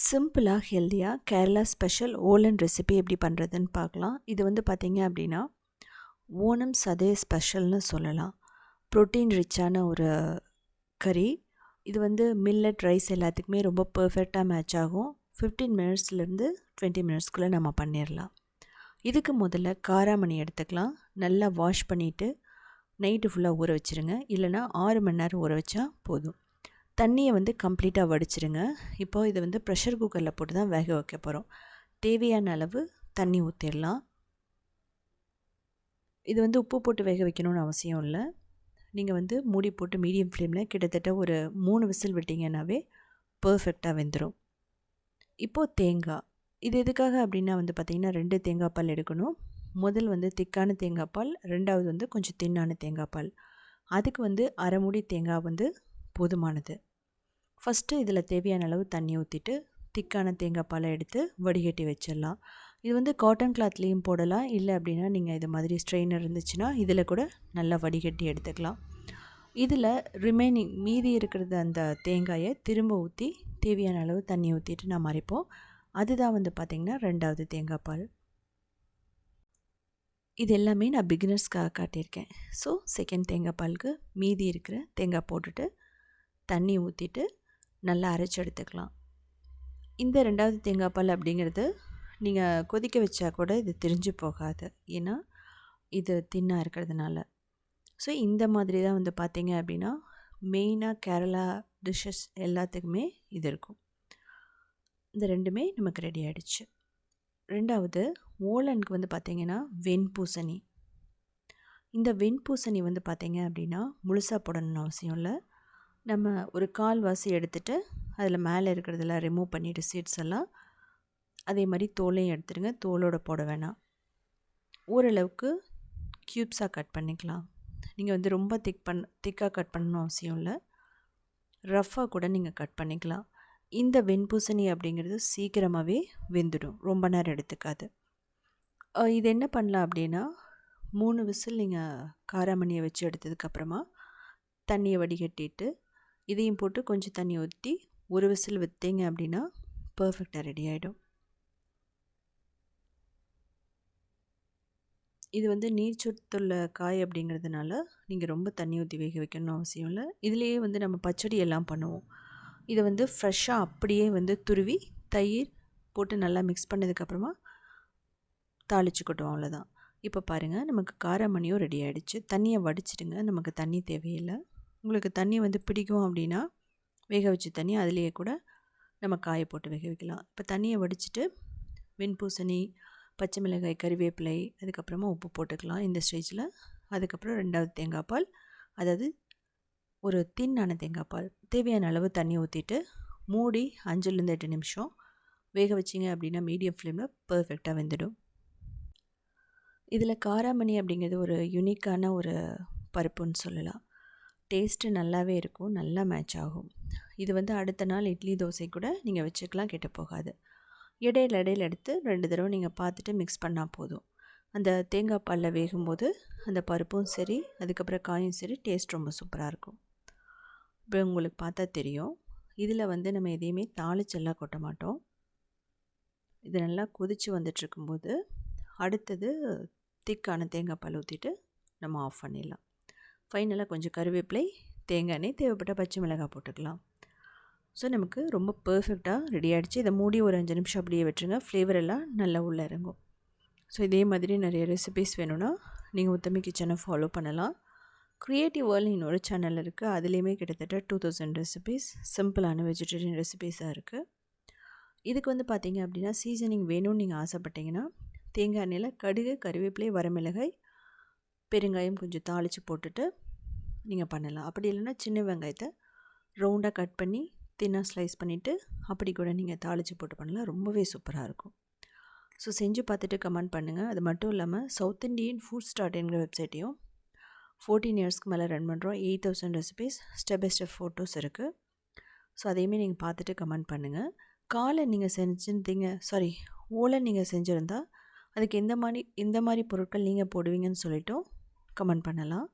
சிம்பிளாக ஹெல்த்தியாக Kerala special olan recipe எப்படி பண்ணுறதுன்னு பார்க்கலாம். இது வந்து பார்த்திங்க அப்படின்னா ஓணம் சதே ஸ்பெஷல்னு சொல்லலாம். ப்ரோட்டீன் ரிச்சான ஒரு கறி. இது வந்து மில்லட் ரைஸ் எல்லாத்துக்குமே ரொம்ப பர்ஃபெக்டாக மேட்ச் ஆகும். ஃபிஃப்டீன் மினிட்ஸ்லேருந்து டுவெண்ட்டி மினிட்ஸ்க்குள்ளே நம்ம பண்ணிடலாம். இதுக்கு முதல்ல காராமணி எடுத்துக்கலாம். நல்லா வாஷ் பண்ணிவிட்டு நைட்டு ஃபுல்லாக ஊற வச்சுருங்க. இல்லைனா ஆறு மணி நேரம் ஊற வச்சா போதும். தண்ணியை வந்து கம்ப்ளீட்டாக வடிச்சிருங்க. இப்போது இதை வந்து ப்ரெஷர் குக்கரில் போட்டு தான் வேக வைக்க போகிறோம் தேவையான அளவு தண்ணி ஊற்றிடலாம் இது வந்து உப்பு போட்டு வேக வைக்கணும்னு அவசியம் இல்லை. நீங்கள் வந்து மூடி போட்டு மீடியம் ஃப்ளேமில் கிட்டத்தட்ட ஒரு மூணு விசில் விட்டிங்கன்னாவே பர்ஃபெக்டாக வெந்துடும் இப்போது தேங்காய் இது எதுக்காக அப்படின்னா வந்து பார்த்திங்கன்னா ரெண்டு தேங்காய் பால் எடுக்கணும். முதல் வந்து திக்கான தேங்காய் பால் ரெண்டாவது வந்து கொஞ்சம் தின்னான தேங்காய் பால். அதுக்கு வந்து அரை மூடி தேங்காய் வந்து போதுமானது. ஃபஸ்ட்டு இதில் தேவையான அளவு தண்ணி ஊற்றிட்டு திக்கான தேங்காய் பாலை எடுத்து வடிகட்டி வச்சிடலாம். இது வந்து காட்டன் கிளாத்லேயும் போடலாம். இல்லை அப்படின்னா நீங்கள் இது மாதிரி ஸ்ட்ரெயினர் இருந்துச்சுன்னா இதில் கூட நல்லா வடிகட்டி எடுத்துக்கலாம். இதில் ரிமைனிங் மீதி இருக்கிறது அந்த தேங்காயை திரும்ப ஊற்றி தேவையான அளவு தண்ணி ஊற்றிட்டு நான் மறைப்போம் அதுதான் வந்து பார்த்திங்கன்னா ரெண்டாவது தேங்காய் பால். இது எல்லாமே நான் பிகினர்ஸ்க்காக காட்டியிருக்கேன். ஸோ செகண்ட் தேங்காய் பாலுக்கு மீதி இருக்கிற தேங்காய் போட்டுட்டு தண்ணி ஊற்றிட்டு நல்லா அரைச்சி எடுத்துக்கலாம். இந்த ரெண்டாவது தேங்காய் பால் அப்படிங்கிறது நீங்கள் கொதிக்க வச்சா கூட இது திரிஞ்சு போகாது. ஏன்னா இது தின்னாக இருக்கிறதுனால. ஸோ இந்த மாதிரி தான் வந்து பார்த்தீங்க அப்படின்னா மெயினாக கேரளா டிஷ்ஷஸ் எல்லாத்துக்குமே இது இருக்கும். இந்த ரெண்டுமே நமக்கு ரெடி ஆகிடுச்சு ரெண்டாவது ஓலனுக்கு வந்து பார்த்திங்கன்னா வெண்பூசணி. இந்த வெண்பூசணி வந்து பார்த்திங்க அப்படின்னா முழுசாக போடணும்னு அவசியம் இல்லை. நம்ம ஒரு கால்வாசி எடுத்துகிட்டு அதில் மேலே இருக்கிறதெல்லாம் ரிமூவ் பண்ணிவிட்டு சீட்ஸ் எல்லாம் அதே மாதிரி தோலையும் எடுத்துடுங்க. தோலோடு போட வேணாம். ஓரளவுக்கு க்யூப்ஸாக கட் பண்ணிக்கலாம். நீங்கள் வந்து ரொம்ப திக் பண் திக்காக கட் பண்ணணும் அவசியம் இல்லை. ரஃப்பாக கூட நீங்கள் கட் பண்ணிக்கலாம். இந்த வெண்பூசணி அப்படிங்கிறது சீக்கிரமாகவே வெந்துடும். ரொம்ப நேரம் எடுத்துக்காது. இது என்ன பண்ணலாம் அப்படின்னா மூணு விசில் நீங்கள் காராமணியை வச்சு எடுத்ததுக்கப்புறமா தண்ணியை வடிகட்டிட்டு இதையும் போட்டு கொஞ்சம் தண்ணி ஊற்றி ஒரு விசில் விற்றீங்க அப்படின்னா பர்ஃபெக்டாக ரெடி ஆகிடும் இது வந்து நீர் சொத்துள்ள காய் அப்படிங்கிறதுனால நீங்கள் ரொம்ப தண்ணி ஊற்றி வேக வைக்கணும்னு அவசியம் இல்லை. இதுலேயே வந்து நம்ம பச்சடி எல்லாம் பண்ணுவோம். இதை வந்து ஃப்ரெஷ்ஷாக அப்படியே வந்து துருவி தயிர் போட்டு நல்லா மிக்ஸ் பண்ணதுக்கப்புறமா தாளிச்சுக்கிட்டோம் அவ்வளோதான் இப்போ பாருங்கள் நமக்கு காரமணியும் ரெடி ஆகிடுச்சு தண்ணியை வடிச்சிடுங்க. நமக்கு தண்ணி தேவையில்லை. உங்களுக்கு தண்ணி வந்து பிடிக்கும் அப்படின்னா வேக வச்ச தண்ணி அதுலேயே கூட நம்ம காய போட்டு வேக வைக்கலாம். இப்போ தண்ணியை வடிச்சிட்டு வெண்பூசணி பச்சை மிளகாய் கறிவேப்பிலை அதுக்கப்புறமா உப்பு போட்டுக்கலாம். இந்த ஸ்டேஜில் அதுக்கப்புறம் ரெண்டாவது தேங்காய் பால் அதாவது ஒரு தின்னான தேங்காய் பால். தேவையான அளவு தண்ணி ஊற்றிட்டு மூடி அஞ்சுலேருந்து எட்டு நிமிஷம் வேக வச்சிங்க அப்படின்னா மீடியம் ஃப்ளேமில் பர்ஃபெக்டாக வெந்துடும். இதில் காராமணி அப்படிங்கிறது ஒரு யுனிக்கான ஒரு பருப்புன்னு சொல்லலாம். டேஸ்ட்டு நல்லாவே இருக்கும் நல்லா மேட்ச் ஆகும். இது வந்து அடுத்த நாள் இட்லி தோசை கூட நீங்கள் வச்சுக்கலாம் கெட்டு போகாது. இடையில இடையில எடுத்து ரெண்டு தடவை நீங்கள் பார்த்துட்டு மிக்ஸ் பண்ணால் போதும். அந்த தேங்காய் பாலில் வேகும்போது அந்த பருப்பும் சரி அதுக்கப்புறம் காயும் சரி டேஸ்ட் ரொம்ப சூப்பராக இருக்கும். இப்போ உங்களுக்கு பார்த்தா தெரியும். இதில் வந்து நம்ம எதையுமே தாளிச்செல்லாம் கொட்ட மாட்டோம். இது நல்லா கொதித்து வந்துட்டுருக்கும்போது அடுத்தது திக்கான தேங்காய் பால் ஊற்றிட்டு நம்ம ஆஃப் பண்ணிடலாம். ஃபைனலாக கொஞ்சம் கருவேப்பிலை தேங்காய் எண்ணெய் தேவைப்பட்ட பச்சை மிளகாய் போட்டுக்கலாம். ஸோ நமக்கு ரொம்ப பர்ஃபெக்டாக ரெடி ஆகிடுச்சு இதை மூடி ஒரு அஞ்சு நிமிஷம் அப்படியே விட்டுருங்க. ஃப்ளேவர் எல்லாம் நல்லா உள்ளே இறங்கும். ஸோ இதே மாதிரி நிறைய ரெசிபீஸ் வேணும்னா நீங்கள் உத்தமி கிச்சனை ஃபாலோ பண்ணலாம். க்ரியேட்டிவ் வேர்ல்டு இன்னொரு சேனல் இருக்குது அதுலேயுமே கிட்டத்தட்ட டூ தௌசண்ட் ரெசிபீஸ் சிம்பிளான வெஜிடேரியன் ரெசிபீஸாக இருக்குது இதுக்கு வந்து பார்த்தீங்க அப்படின்னா சீசனிங் வேணும்னு நீங்கள் ஆசைப்பட்டீங்கன்னா தேங்காய் எண்ணெயில் கடுகு கருவேப்பிலை வரமிளகாய் பெருங்காயம் கொஞ்சம் தாளித்து போட்டுட்டு நீங்கள் பண்ணலாம். அப்படி இல்லைன்னா சின்ன வெங்காயத்தை ரவுண்டாக கட் பண்ணி தின்னாக ஸ்லைஸ் பண்ணிவிட்டு அப்படி கூட நீங்கள் தாளித்து போட்டு பண்ணலாம். ரொம்பவே சூப்பராக இருக்கும். ஸோ செஞ்சு பார்த்துட்டு கமெண்ட் பண்ணுங்கள் அது மட்டும் இல்லாமல் சவுத் இண்டியன் ஃபுட் ஸ்டார்ட் என்கிற வெப்சைட்டையும் ஃபோர்டீன் இயர்ஸ்க்கு மேலே ரன் பண்ணுறோம் eight thousand recipes step by step photos இருக்குது ஸோ அதையுமே நீங்கள் பார்த்துட்டு கமெண்ட் பண்ணுங்கள் காலை நீங்கள் செஞ்சுருந்தீங்க சாரி ஓலை நீங்கள் செஞ்சுருந்தா அதுக்கு எந்த மாதிரி இந்த மாதிரி பொருட்கள் நீங்கள் போடுவீங்கன்னு சொல்லிவிட்டும் கமெண்ட் பண்ணலாம்.